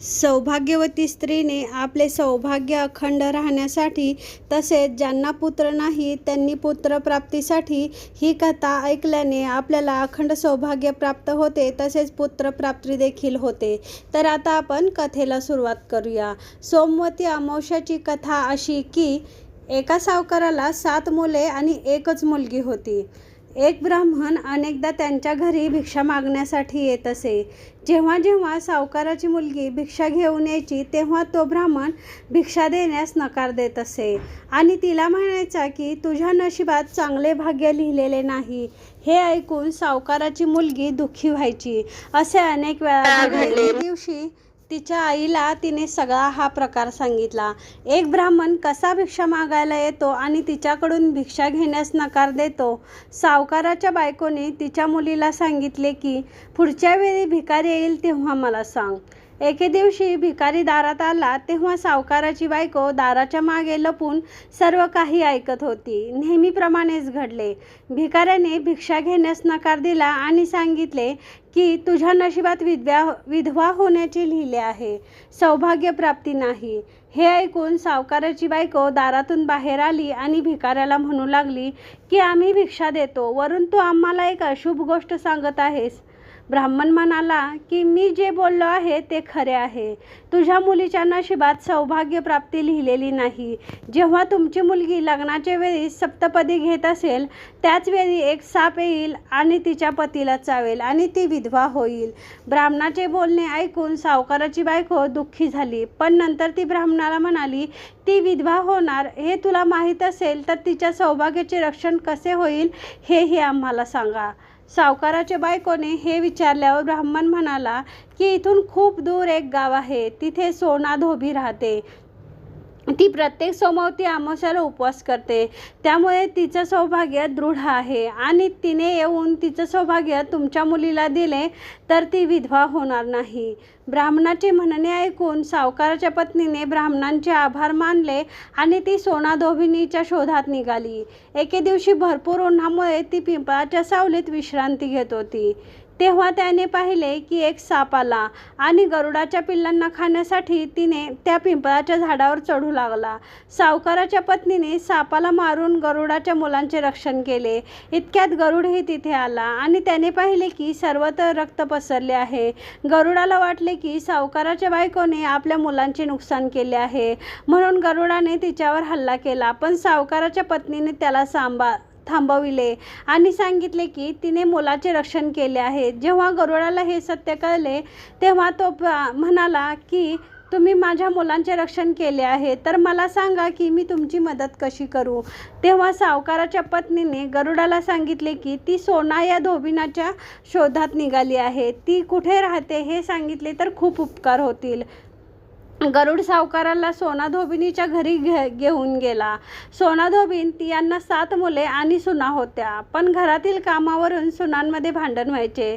सौभाग्यवती स्त्रीने आपले सौभाग्य अखंड राहण्यासाठी तसेच ज्यांना पुत्र नाही त्यांनी पुत्रप्राप्तीसाठी ही कथा ऐकल्याने आपल्याला अखंड सौभाग्य प्राप्त होते तसेच पुत्रप्राप्ती देखील होते. तर आता आपण कथेला सुरुवात करूया. सोमवती अमावश्याची कथा अशी की एका सावकाराला सात मुले आणि एकच मुलगी होती. एक ब्राह्मण अनेकदा त्यांच्या घरी भिक्षा मागण्यासाठी येत असे. जेव्हा जेव्हा सावकाराची मुलगी भिक्षा घेऊन यायची तेव्हा तो ब्राह्मण भिक्षा देण्यास नकार देत असे. आणि तिला म्हणायचा की तुझ्या नशिबात चांगले भाग्य लिहिलेले नाही. हे ऐकून सावकाराची मुलगी दुःखी व्हायची. असे अनेक वेळा घडले. दिवशी तिच्या आईला तिने सगळा हा प्रकार सांगितला. एक ब्राह्मण कसा भिक्षा मागायला येतो आणि तिच्याकडून भिक्षा घेण्यास नकार देतो? सावकाराच्या बायकोने तिच्या मुलीला सांगितले की पुढच्या वेळी भिकारी येईल तेव्हा मला सांग. एके दिवशी भिकारी दारात आला तेव्हा सावकाराची बायको दाराच्या मागे लपून सर्व काही ऐकत होती. नेहमीप्रमाणेच घडले. भिकाऱ्याने भिक्षा घेण्यास नकार दिला आणि सांगितले की तुझ्या नशिबात विद्या विधवा होण्याचे लिहिले आहे. सौभाग्यप्राप्ती नाही. हे ऐकून सावकाराची बायको दारातून बाहेर आली आणि भिकाऱ्याला म्हणू लागली की आम्ही भिक्षा देतो. वरून तू आम्हाला एक अशुभ गोष्ट सांगत आहेस. ब्राह्मण म्हणाला की मी जे बोललो आहे ते खरे आहे. तुझ्या मुलीच्या नशिबात सौभाग्यप्राप्ती लिहिलेली नाही. जेव्हा तुमची मुलगी लग्नाच्या वेळी सप्तपदी घेत असेल त्याच वेळी एक साप येईल आणि तिच्या पतीला चावेल आणि ती विधवा होईल. ब्राह्मणाचे बोलणे ऐकून सावकाराची बायको दुःखी झाली. पण नंतर ती ब्राह्मणाला म्हणाली ती विधवा होणार हे तुला माहीत असेल तर तिच्या सौभाग्याचे रक्षण कसे होईल हेही आम्हाला सांगा. सावकाराच्या बायकोने हे विचारल्यावर ब्राह्मण म्हणाला की इथून खूप दूर एक गाव आहे. तिथे सोना धोबी राहते. ती प्रत्येक सोमवती अमावस्याला उपवास करते. त्यामुळे तिचं सौभाग्य दृढ आहे. आणि तिने येऊन तिचं सौभाग्य तुमच्या मुलीला दिले तर ती विधवा होणार नाही. ब्राह्मणाचे म्हणणे ऐकून सावकाराच्या पत्नीने ब्राह्मणांचे आभार मानले आणि ती सोनाधोबिनीच्या शोधात निघाली. एके दिवशी भरपूर उन्हामुळे ती पिंपळाच्या सावलीत विश्रांती घेत होती. तेव्हा त्याने पाहिले की एक साप आला आणि गरुडाच्या पिल्लांना खाण्यासाठी तिने त्या पिंपळाच्या झाडावर चढू लागला. सावकाराच्या पत्नीने सापाला मारून गरुडाच्या मुलांचे रक्षण केले. इतक्यात गरुडही तिथे आला आणि त्याने पाहिले की सर्वत्र रक्त पसरले आहे. गरुडाला वाटले की सावकाराच्या बायकोने आपल्या मुलांचे नुकसान केले आहे. म्हणून गरुडाने तिच्यावर हल्ला केला पण सावकाराच्या पत्नीने त्याला सांभाळ थांबविले आणि सांगितले की तिने मुलाचे रक्षण केले आहे. जेव्हा गरुडाला हे सत्य कळले तेव्हा तो प- म्हणाला की तुम्ही माझ्या मुलांचे रक्षण केले आहे तर मला सांगा की मी तुमची मदत कशी करू? तेव्हा सावकाराच्या पत्नीने गरुडाला सांगितले की ती सोना या धोबिनाच्या शोधात निघाली आहे. ती कुठे राहते हे सांगितले तर खूप उपकार होतील. गरुड सावकाराला सोना धोबिनीच्या घरी घे घेऊन गेला. सोना धोबीन ती यांना सात मुले आणि सुना होत्या पण घरातील कामावरून सुनांमध्ये भांडण व्हायचे.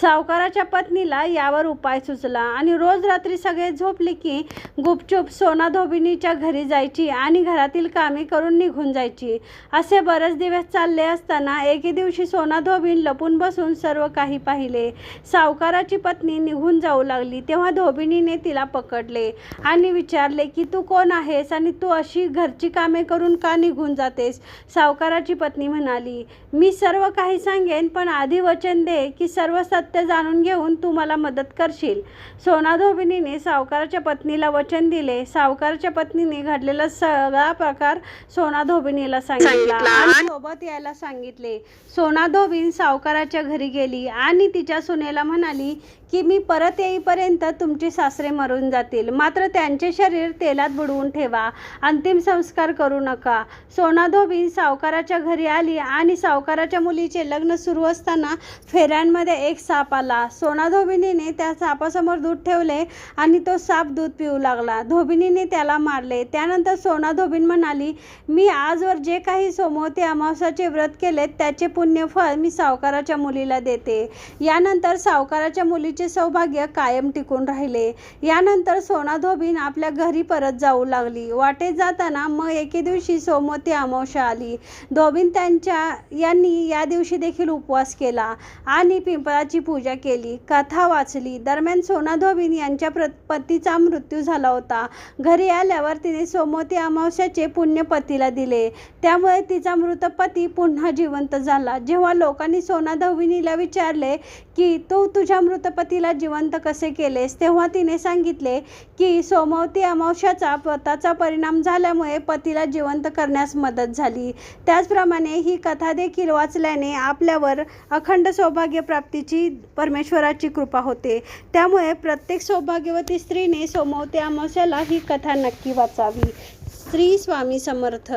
सावकाराच्या पत्नीला यावर उपाय सुचला आणि रोज रात्री सगळे झोपले की गुपचूप सोना धोबिनीच्या घरी जायची आणि घरातील कामे करून निघून जायची. असे बरेच दिवस चालले असताना एके दिवशी सोना धोबीन लपून बसून सर्व काही पाहिले. सावकाराची पत्नी निघून जाऊ लागली तेव्हा धोबिनीने तिला पकडले. आणि विचारले की तू कोण आहेस आणि तू अशी घरची कामे करून का निघून जातेस? सावकाराची पत्नी म्हणाली मी सर्व काही सांगेन पण आधी वचन दे की सर्व सत्य जाणून घेऊन तू मला मदत करशील. सोना धोबिनीने सावकाराच्या पत्नीला वचन दिले. सावकाराच्या पत्नीने घडलेला सगळा प्रकार सोना धोबिनीला सांगितला आणि सोबत यायला सांगितले. सोना धोबीन सावकाराच्या घरी गेली आणि तिच्या सुनेला म्हणाली की मी परत येईपर्यंत तुमचे सासरे मरून जातील. मात्र मात्र त्यांचे शरीर तेलात बुडवून ठेवा. अंतिम संस्कार करू नका. सोनाधोबी सावकाराच्या घरी आली आणि सावकाराच्या मुलीचे लग्न सुरू असताना फेऱ्यांमध्ये एक साप आला. सोना धोबिनीने त्या सापासमोर दूध ठेवले आणि तो साप दूध पिऊ लागला. धोबिनीने त्याला मारले. त्यानंतर सोना धोबीन म्हणाली मी आजवर जे काही सोमवती अमावस्याचे व्रत केले त्याचे पुण्यफळ मी सावकाराच्या मुलीला देते. यानंतर सावकाराच्या मुलीचे सौभाग्य कायम टिकून राहिले. यानंतर सोना धोबीन आपल्या घरी परत जाऊ लागली. वाटेत जाताना मग एके दिवशी सोमवती अमावस्या आली. धोबीन त्यांच्या यांनी या दिवशी देखील उपवास केला आणि पिंपळाची पूजा केली. कथा वाचली. दरम्यान सोना धोबीन यांच्या प्र पतीचा मृत्यू झाला होता. घरी आल्यावर तिने सोमवती अमावस्याचे पुण्य पतीला दिले. त्यामुळे तिचा मृत पती पुन्हा जिवंत झाला. जेव्हा लोकांनी सोना धोबिनीला विचारले की तू तुझ्या मृत पतीला जिवंत कसे केलेस? तेव्हा तिने सांगितले की सोमवती अमावश्याचा व्रताचा परिणाम झाल्यामुळे पतीला जिवंत करण्यास मदत झाली. त्याचप्रमाणे ही कथा देखील वाचल्याने आपल्यावर अखंड सौभाग्य प्राप्तीची परमेश्वराची कृपा होते. त्यामुळे प्रत्येक सौभाग्यवती स्त्रीने सोमवती अमावस्याला ही कथा नक्की वाचावी. स्त्री स्वामी समर्थ.